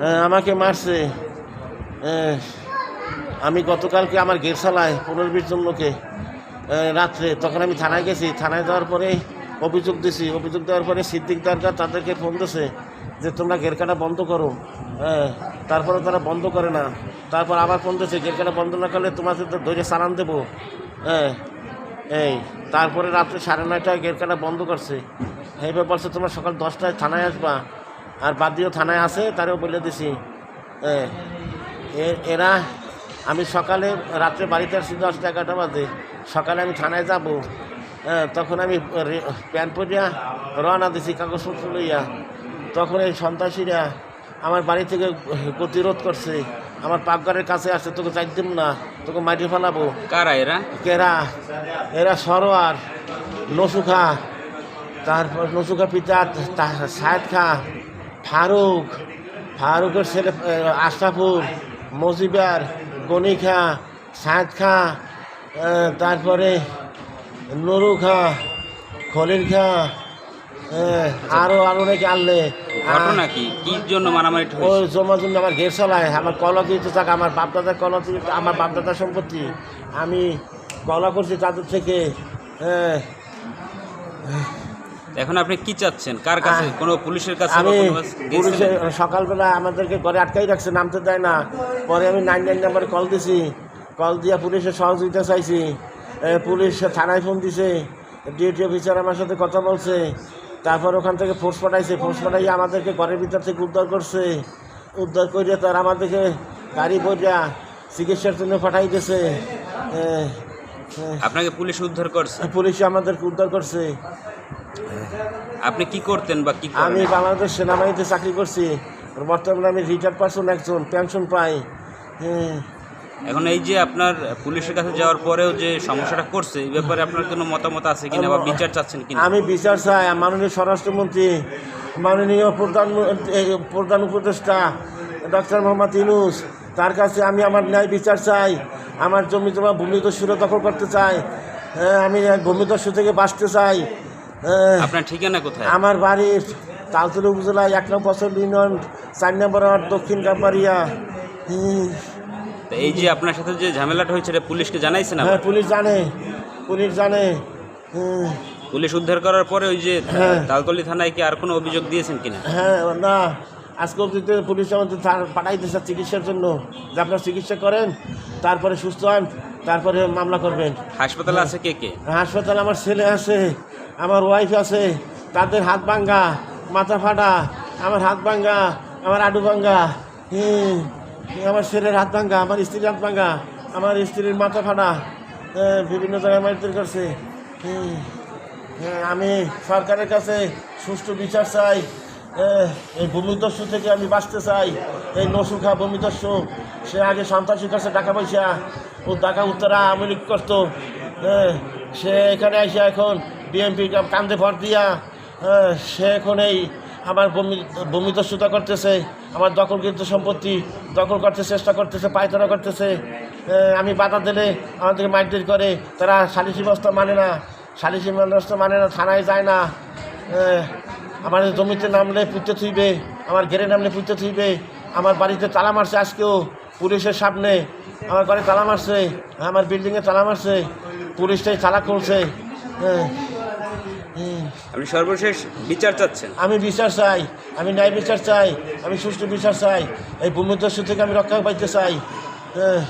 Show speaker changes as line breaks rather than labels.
হ্যাঁ, আমাকে মারছে। হ্যাঁ, আমি গতকালকে আমার গেট চালায় পনেরো বিশ লোকে হ্যাঁ, রাত্রে তখন আমি থানায় গেছি। থানায় যাওয়ার পরে অভিযোগ দিছি। অভিযোগ দেওয়ার পরে সিদ্দিক দরকার তাদেরকে ফোন দিছে যে তোমরা গেরকাটা বন্ধ করো। তারপরে তারা বন্ধ করে না। তারপর আবার ফোন দিছে গেরকাটা বন্ধ না করলে তোমাদের ধৈর্য সারান দেবো। হ্যাঁ এই তারপরে রাত্রে সাড়ে নয়টায় গেরকাটা বন্ধ করছে। এইভাবে বলছে তোমরা সকাল দশটায় থানায় আসবা। আর বাদ দিয়েও থানায় আসে তারেও বলে দিছি। হ্যাঁ এ- এরা আমি সকালে রাত্রে বাড়িতে আসছি দশটা এগারোটা বাজে। সকালে আমি থানায় যাব। হ্যাঁ তখন আমি প্যান্ট পরিয়া রওনা দিছি কাগজপত্র লইয়া। তখন এই সন্ত্রাসীরা আমার বাড়ি থেকে প্রতিরোধ করছে। আমার পাকঘরের কাছে আসছে তোকে চাই দিব না তোকে মাটি ফেলাবো।
কারা এরা?
কেরা এরা সরোয়ার নসুখা তারপর নসুখা পিতা তা- সাহেদ খা ফারুক ফারুকের ছেলে আশরাফুল মজিবার গনি খা খা তারপরে নুরু খা খলিল খা আরও আরও নাকি আনলে।
ঘটনা কি? কি জন্য মারামারি
ওই আমার ঘের চলায় আমার কলা দিতে থাক আমার বাপদাদার কলা আমার বাপদাদার সম্পত্তি। আমি কলা করছি তাদের থেকে হ্যাঁ,
এখন আপনি কি চাচ্ছেন? কার কাছে? কোনো পুলিশের কাছে
আমি
কোনো কাছে
পুলিশে
গিয়েছিলেন?
সকালবেলা আমাদেরকে ঘরে আটকাই রাখছে নামতে দেয় না। পরে আমি নাইন নাইন নাম্বারে কল দিছি। কল দিয়া পুলিশের সহযোগিতা চাইছি। পুলিশ থানায় ফোন দিছে। ডিউটি অফিসার আমার সাথে কথা বলছে। তারপর ওখান থেকে ফোর্স পাঠাইছে। ফোর্স পাঠাইয়ে আমাদেরকে ঘরের ভিতর থেকে উদ্ধার করছে। উদ্ধার করে তার আমাদেরকে গাড়ি বইয়া চিকিৎসার জন্য পাঠাই দিয়েছে।
আপনাকে পুলিশ উদ্ধার করছে?
পুলিশ আমাদেরকে উদ্ধার করছে।
আপনি কি করতেন বা কি
আমি বাংলাদেশ সেনাবাহিনীতে চাকরি করছি। বর্তমানে আমি রিটায়ার্ড পার্সন একজন পেনশন পাই। হ্যাঁ,
এখন এই যে আপনার পুলিশের কাছে যাওয়ার পরেও যে সমস্যাটা করছে এই ব্যাপারে আপনার কোনো মতামত আছে কিনা বা বিচার চাচ্ছেন কিনা?
আমি বিচার চাই। মাননীয় স্বরাষ্ট্রমন্ত্রী মাননীয় প্রধান প্রধান উপদেষ্টা ডক্টর মোহাম্মদ ইনুস তার কাছে আমি আমার ন্যায় বিচার চাই। আমার জমি জমা ভূমিদস্যুরা দখল করতে চাই। হ্যাঁ, আমি ভূমিদস্যু থেকে বাঁচতে চাই।
আপনার ঠিকানা কোথায়?
আমার বাড়ি তালতলি উপজেলায় এক নম্বর ইউনিয়ন চার নম্বর দক্ষিণ কাপারিয়া
এই যে আপনার সাথে যে ঝামেলাটা হয়েছে এটা পুলিশকে জানাইছেন
হ্যাঁ পুলিশ জানে পুলিশ জানে।
পুলিশ উদ্ধার করার পরে ওই যে
হ্যাঁ।
তালতলি থানায় কি আর কোনো অভিযোগ দিয়েছেন কিনা?
হ্যাঁ না। আজকে অবধি পুলিশ আমাদের থা- পাঠাই চিকিৎসার জন্য। যে আপনার চিকিৎসা করেন তারপরে সুস্থ হন। তারপরে মামলা করবেন।
হাসপাতালে আছে কে কে?
হাসপাতালে আমার ছেলে আছে আমার ওয়াইফ আছে তাদের হাত ভাঙ্গা মাথা ফাটা আমার হাত ভাঙ্গা আমার আডু ভাঙ্গা হুম, আমার ছেলের হাত ভাঙ্গা আমার স্ত্রীর হাত ভাঙ্গা আমার স্ত্রীর মাথা ফাটা হ্যাঁ, বিভিন্ন জায়গায় মারধর করছে হুম, হ্যাঁ, আমি সরকারের কাছে সুষ্ঠু বিচার চাই হ্যাঁ, এই ভূমিদস্যু থেকে আমি বাঁচতে চাই এই নসুখা ভূমিদস্যু সে আগে সন্ত্রাসীর কাছে টাকা পয়সা ও টাকা উত্তরা আওয়ামী লীগ করতো। সে এখানে এসে এখন বিএনপি কান্দে ভর দিয়া সে এখন এই আমার বমি ভূমিদস্যুতা করতেছে, আমার দখলকৃত সম্পত্তি দখল করতে চেষ্টা করতেছে, পায়তারা করতেছে। আমি বাধা দিলে আমাদেরকে মারধর করে, তারা সালিসি ব্যবস্থা মানে না সালিসি ব্যবস্থা মানে না, থানায় যায় না। আমার জমিতে নামলে পুঁতে থুইবে, আমার ঘেরে নামলে পুঁতে থুইবে, আমার বাড়িতে তালা মারছে আজকেও পুলিশের সামনে আমার ঘরে তালা মারছে আমার বিল্ডিংয়ে তালা মারছে পুলিশটাই তালা করছে হ্যাঁ।
আপনি সর্বশেষ বিচার চাচ্ছেন?
আমি বিচার চাই আমি ন্যায় বিচার চাই আমি সুষ্ঠু বিচার চাই এই ভূমিদস্যু থেকে আমি রক্ষা পাইতে চাই। হ্যাঁ।